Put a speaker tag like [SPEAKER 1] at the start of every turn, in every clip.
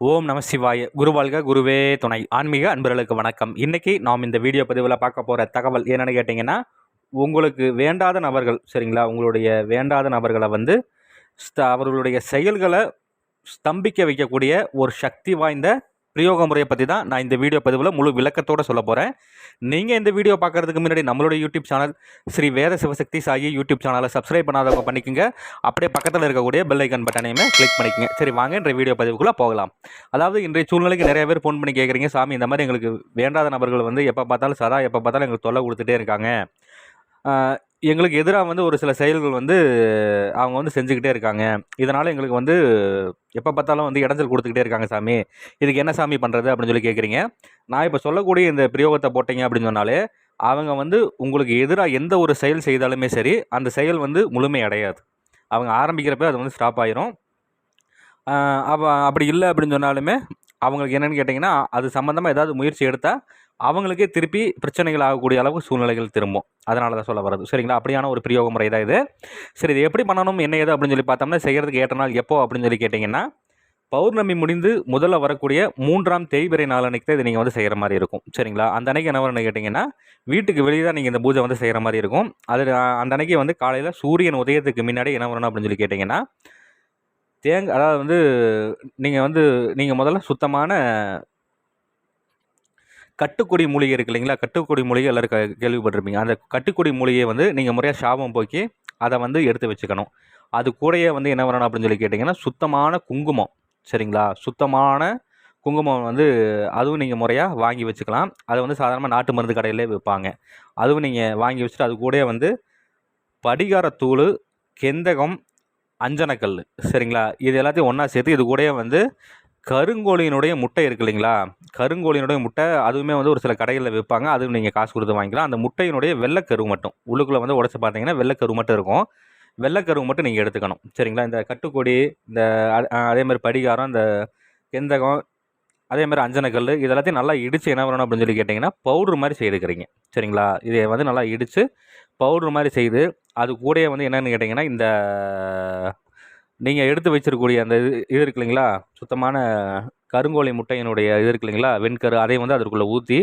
[SPEAKER 1] ஓம் நம சிவாய. குருவாழ்க குருவே துணை. ஆன்மீக அன்பர்களுக்கு வணக்கம். இன்றைக்கி நாம் இந்த வீடியோ பதிவில் பார்க்க போகிற தகவல் என்னென்னு கேட்டிங்கன்னா உங்களுக்கு வேண்டாத நபர்கள் சரிங்களா? உங்களுடைய வேண்டாத நபர்களை வந்து ஸ்த- அவர்களுடைய செயல்களை ஸ்தம்பிக்க வைக்கக்கூடிய ஒரு சக்தி வாய்ந்த பிரயோக முறையை பற்றி தான் நான் இந்த வீடியோ பதிவில் முழு விளக்கத்தோடு சொல்ல போகிறேன் நீங்கள் இந்த வீடியோ பார்க்குறதுக்கு முன்னாடி நம்மளுடைய YouTube channel Shri Veda Sivasakthi Sai YouTube சேனலை சப்ஸ்கிரைப் பண்ணாதவங்க பண்ணிக்கோங்க. அப்படியே பக்கத்தில் இருக்கக்கூடிய பெல் ஐக்கன் பட்டனையுமே கிளிக் பண்ணிக்கங்க. சரி வாங்க இன்றைய வீடியோ பதிவுக்குள்ளே போகலாம். அதாவது இன்றைய சூழ்நிலைக்கு நிறைய பேர் ஃபோன் பண்ணி கேட்குறீங்க சாமி இந்த மாதிரி எங்களுக்கு வேண்டாத நபர்கள் வந்து எப்போ பார்த்தாலும் சதா எப்போ பார்த்தாலும் எங்களுக்கு தொல்லை கொடுத்துட்டே இருக்காங்க. எங்களுக்கு எதிராக வந்து ஒரு சில செயல்கள் வந்து அவங்க வந்து செஞ்சுக்கிட்டே இருக்காங்க. இதனால் எங்களுக்கு வந்து எப்போ பார்த்தாலும் வந்து இடைஞ்சல் கொடுத்துக்கிட்டே இருக்காங்க சாமி. இதுக்கு என்ன சாமி பண்ணுறது அப்படின்னு சொல்லி கேட்குறீங்க நான் இப்போ சொல்லக்கூடிய இந்த பிரயோகத்தை போட்டீங்க அப்படின்னு சொன்னாலே அவங்க வந்து உங்களுக்கு எதிராக எந்த ஒரு செயல் செய்தாலுமே சரி அந்த செயல் வந்து முழுமை அடையாது. அவங்க ஆரம்பிக்கிறப்ப அது வந்து ஸ்டாப் ஆயிரும். அப்போ அப்படி இல்லை அப்படின்னு சொன்னாலுமே அவங்களுக்கு என்னென்னு கேட்டிங்கன்னா அது சம்மந்தமாக ஏதாவது முயற்சி எடுத்தால் அவங்களுக்கே திருப்பி பிரச்சனைகள் ஆகக்கூடிய அளவுக்கு சூழ்நிலைகள் திரும்பும். அதனால தான் சொல்ல வரது சரிங்களா? அப்படியான ஒரு பிரயோக முறை தான் இது. சரி இது எப்படி பண்ணணும் என்ன ஏது அப்படின்னு சொல்லி பார்த்தோம்னா செய்கிறதுக்கு ஏற்ற நாள் எப்போ அப்படின்னு சொல்லி கேட்டிங்கன்னா பௌர்ணமி முடிந்து முதல்ல வரக்கூடிய மூன்றாம் தேய்பிரை நாள் அன்னைக்கு தான் இதை நீங்கள் வந்து செய்கிற மாதிரி இருக்கும். சரிங்களா? அந்த அன்னைக்கு என்ன வரும்னு கேட்டிங்கன்னா வீட்டுக்கு வெளியே தான் நீங்கள் இந்த பூஜை வந்து செய்கிற மாதிரி இருக்கும். அது அந்த அன்னைக்கு வந்து காலையில் சூரியன் உதயத்துக்கு முன்னாடி என்ன வரணும் அப்படின்னு சொல்லி கேட்டிங்கன்னா தேங்காய் அதாவது வந்து நீங்கள் வந்து நீங்கள் முதல்ல சுத்தமான கட்டுக்குடி மூலிகை இருக்கு இல்லைங்களா? கட்டுக்குடி மூலிகை எல்லோரும் கேள்விப்பட்டிருப்பீங்க. அந்த கட்டுக்குடி மூலிகையை வந்து நீங்கள் முறையாக சாபம் போக்கி அதை வந்து எடுத்து வச்சுக்கணும். அது கூடயே வந்து என்ன வரணும் அப்படின்னு சொல்லி கேட்டிங்கன்னா சுத்தமான குங்குமம். சரிங்களா? சுத்தமான குங்குமம் வந்து அதுவும் நீங்கள் முறையாக வாங்கி வச்சுக்கலாம். அது வந்து சாதாரணமாக நாட்டு மருந்து கடையிலே விற்பாங்க. அதுவும் நீங்கள் வாங்கி வச்சுட்டு அது கூடயே வந்து படிகாரத்தூள் கெந்தகம் அஞ்சனக்கல் சரிங்களா? இது எல்லாத்தையும் ஒன்றா சேர்த்து இது கூடயே வந்து கருங்கோழியினுடைய முட்டை இருக்கு இல்லைங்களா? கருங்கோழியினுடைய முட்டை அதுவுமே வந்து ஒரு சில கடைகளில் விற்பாங்க அதுவும் நீங்கள் காசு கொடுத்து வாங்கிக்கலாம். அந்த முட்டையினுடைய வெள்ளைக்கரு மட்டும். உள்ளுக்குள்ளே வந்து உடச்சி பார்த்தீங்கன்னா வெள்ளைக்கரு மட்டும் இருக்கும். வெள்ளைக்கரு மட்டும் நீங்கள் எடுத்துக்கணும். சரிங்களா? இந்த கட்டுக்கொடி இந்த அதேமாதிரி அதே மாதிரி படிகாரம் இந்த கெந்தகம் அதே மாதிரி அஞ்சனக்கல் இது எல்லாத்தையும் நல்லா இடித்து என்ன பண்ணணும் அப்படின்னு சொல்லி கேட்டிங்கன்னா பவுடர் மாதிரி செய்துக்கிறீங்க. சரிங்களா? இதை வந்து நல்லா இடித்து பவுடர் மாதிரி செய்து அது கூடயே வந்து என்னென்னு கேட்டிங்கன்னா இந்த நீங்கள் எடுத்து வச்சிருக்கக்கூடிய அந்த இது இது இருக்கு இல்லைங்களா? சுத்தமான கருங்கோழி முட்டையினுடைய இது இருக்கு இல்லைங்களா? வெண்கரு அதை வந்து அதற்குள்ளே ஊற்றி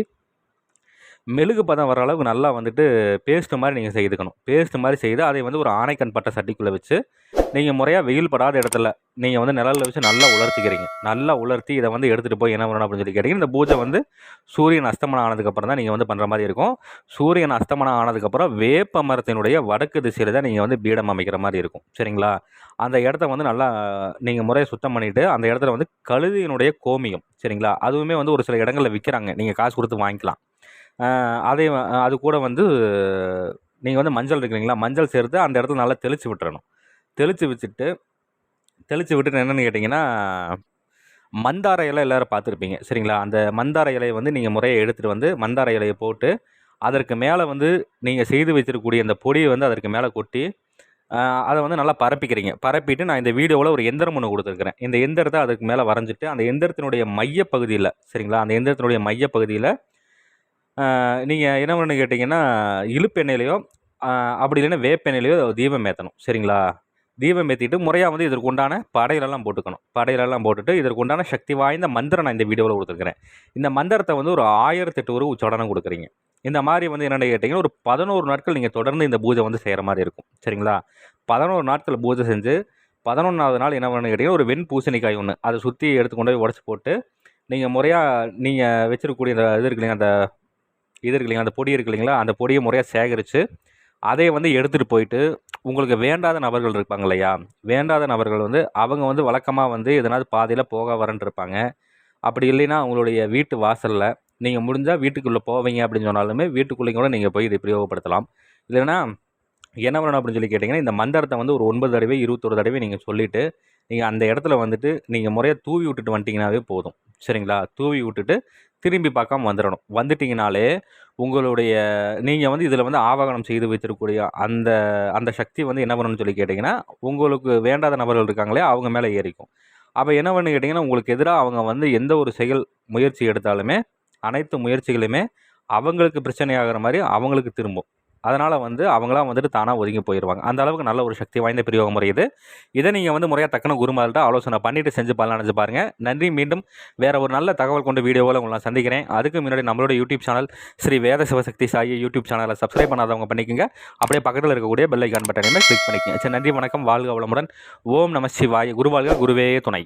[SPEAKER 1] மெழுகு பதம் வர அளவுக்கு நல்லா வந்துட்டு பேஸ்ட்டு மாதிரி நீங்கள் செய்துக்கணும். பேஸ்ட்டு மாதிரி செய்து அதை வந்து ஒரு ஆணைக்கண் பட்ட சட்டிக்குள்ளே வச்சு நீங்கள் முறையாக வெயில் படாத இடத்துல நீங்கள் வந்து நிழலில் வச்சு நல்லா உலர்த்திக்கிறீங்க. நல்லா உலர்த்தி இதை வந்து எடுத்துகிட்டு போய் என்ன பண்ணணும் அப்படின்னு சொல்லி கேட்டீங்க இந்த பூஜை வந்து சூரியன் அஸ்தமனம் ஆனதுக்கப்புறம் தான் நீங்கள் வந்து பண்ணுற மாதிரி இருக்கும். சூரியன் அஸ்தமனம் ஆனதுக்கப்புறம் வேப்ப மரத்தினுடைய வடக்கு திசையில் தான் நீங்கள் வந்து பீடம் அமைக்கிற மாதிரி இருக்கும். சரிங்களா? அந்த இடத்த வந்து நல்லா நீங்கள் முறையை சுத்தம் பண்ணிவிட்டு அந்த இடத்துல வந்து கழுதியினுடைய கோமியம் சரிங்களா? அதுவுமே வந்து ஒரு சில இடங்களில் விற்கிறாங்க நீங்கள் காசு கொடுத்து வாங்கிக்கலாம். அதே அது கூட வந்து நீங்கள் வந்து மஞ்சள் இருக்குங்களா மஞ்சள் சேர்த்து அந்த இடத்துல நல்லா தெளித்து விட்டுறணும். தெளித்து வச்சுட்டு தெளித்து விட்டுட்டு என்னென்னு கேட்டிங்கன்னா மந்தார இலை எல்லோரும் பார்த்துருப்பீங்க. சரிங்களா? அந்த மந்தார இலையை வந்து நீங்கள் முறையை எடுத்துகிட்டு வந்து மந்தார இலையை போட்டு அதற்கு மேலே வந்து நீங்கள் செய்து வச்சிருக்கக்கூடிய அந்த பொடியை வந்து அதற்கு மேலே கொட்டி அதை வந்து நல்லா பரப்பிக்கிறீங்க. பரப்பிட்டு நான் இந்த வீடியோவில் ஒரு எந்திரம் ஒன்று கொடுத்துருக்குறேன். இந்த எந்திரத்தை அதுக்கு மேலே வரைஞ்சிட்டு அந்த எந்திரத்தினுடைய மையப்பகுதியில் சரிங்களா? அந்த எந்திரத்தினுடைய மையப்பகுதியில் நீங்கள் என்ன பண்ணு கேட்டிங்கன்னா இழுப்பெண்ணெயிலையோ அப்படி இல்லைன்னா வேப்பெண்ணெயிலையோ தீபம் ஏற்றணும் சரிங்களா? தீபம் ஏற்றிட்டு முறையாக வந்து இதற்கு உண்டான படையிலெல்லாம் போட்டுக்கணும். படையிலெல்லாம் போட்டுட்டு இதற்கு உண்டான சக்தி வாய்ந்த மந்திரம் நான் இந்த வீடியோவில் கொடுத்துருக்குறேன். இந்த மந்திரத்தை வந்து ஒரு ஆயிரத்தெட்டு ஒரு உச்சடனம் கொடுக்குறீங்க. இந்த மாதிரி வந்து என்னென்னு கேட்டிங்கன்னா ஒரு பதினோரு நாட்கள் நீங்கள் தொடர்ந்து இந்த பூஜை வந்து செய்கிற மாதிரி இருக்கும். சரிங்களா? பதினோரு நாட்கள் பூஜை செஞ்சு பதினொன்றாவது நாள் என்ன பண்ணு கேட்டிங்கன்னா ஒரு வெண் பூசணிக்காய் ஒன்று அதை சுற்றி எடுத்து கொண்டு போய் உடச்சி போட்டு நீங்கள் முறையாக நீங்கள் வச்சிருக்கக்கூடிய அந்த இது இருக்கு இல்லைங்க அந்த இது இருக்கு இல்லைங்களா? அந்த பொடி இருக்கு இல்லைங்களா? அந்த பொடியை முறையாக சேகரித்து அதை வந்து எடுத்துகிட்டு போயிட்டு உங்களுக்கு வேண்டாத நபர்கள் இருப்பாங்க இல்லையா? வேண்டாத நபர்கள் வந்து அவங்க வந்து வழக்கமாக வந்து எதனாவது பாதையில் போக வரன்ட்டு இருப்பாங்க. அப்படி இல்லைன்னா அவங்களுடைய வீட்டு வாசலில் நீங்கள் முடிஞ்சால் வீட்டுக்குள்ளே போவீங்க அப்படின்னு சொன்னாலுமே வீட்டுக்குள்ளேயும் கூட நீங்கள் போய் இதை பிரயோகப்படுத்தலாம். இல்லைன்னா என்ன வேணும் அப்படின்னு சொல்லி கேட்டிங்கன்னா இந்த மந்திரத்தை வந்து ஒரு ஒன்பது தடவை இருபத்தொரு தடவை நீங்கள் சொல்லிவிட்டு நீங்கள் அந்த இடத்துல வந்துட்டு நீங்கள் முறையாக தூவி விட்டுட்டு வந்துட்டிங்கனாவே போதும். சரிங்களா? தூவி விட்டுட்டு திரும்பி பார்க்காம வந்துடணும். வந்துட்டிங்கனாலே உங்களுடைய நீங்கள் வந்து இதில் வந்து ஆவாகனம் செய்து வைத்திருக்கக்கூடிய அந்த அந்த சக்தி வந்து என்ன பண்ணணும்னு சொல்லி கேட்டிங்கன்னா உங்களுக்கு வேண்டாத நபர்கள் இருக்காங்களே அவங்க மேலே ஏறிக்கும். அப்போ என்ன பண்ணு கேட்டிங்கன்னா உங்களுக்கு எதிராக அவங்க வந்து எந்த ஒரு செயல் முயற்சி எடுத்தாலுமே அனைத்து முயற்சிகளுமே அவங்களுக்கு பிரச்சனை ஆகிற மாதிரி அவங்களுக்கு திரும்பும். அதனால் வந்து அவங்களாம் வந்துட்டு தானாக ஒதுங்கி போயிடுவாங்க அந்த அளவுக்கு நல்ல ஒரு சக்தி வாய்ந்த பிரயோக முறை இது. இதை நீங்கள் வந்து முறையாக தக்கன குருமார்கிட்ட ஆலோசனை பண்ணிவிட்டு செஞ்சு பலன் அடைஞ்சு பாருங்கள் நன்றி மீண்டும் வேறு ஒரு நல்ல தகவல் கொண்ட வீடியோவில் உங்களை நான் சந்திக்கிறேன். அதுக்கு முன்னாடி நம்மளோட YouTube channel Shri Veda Sivasakthi Sai YouTube சேனலை சப்ஸ்கிரைப் பண்ணாதவங்க பண்ணிக்கோங்க. அப்படியே பக்கத்தில் இருக்கக்கூடிய பெல் ஐக்கான் பட்டனையுமே கிளிக் பண்ணிக்கோங்க. சரி நன்றி வணக்கம். வாழ்க வளமுடன். ஓம் நம சிவாய. குருவாழ்க குருவே துணை.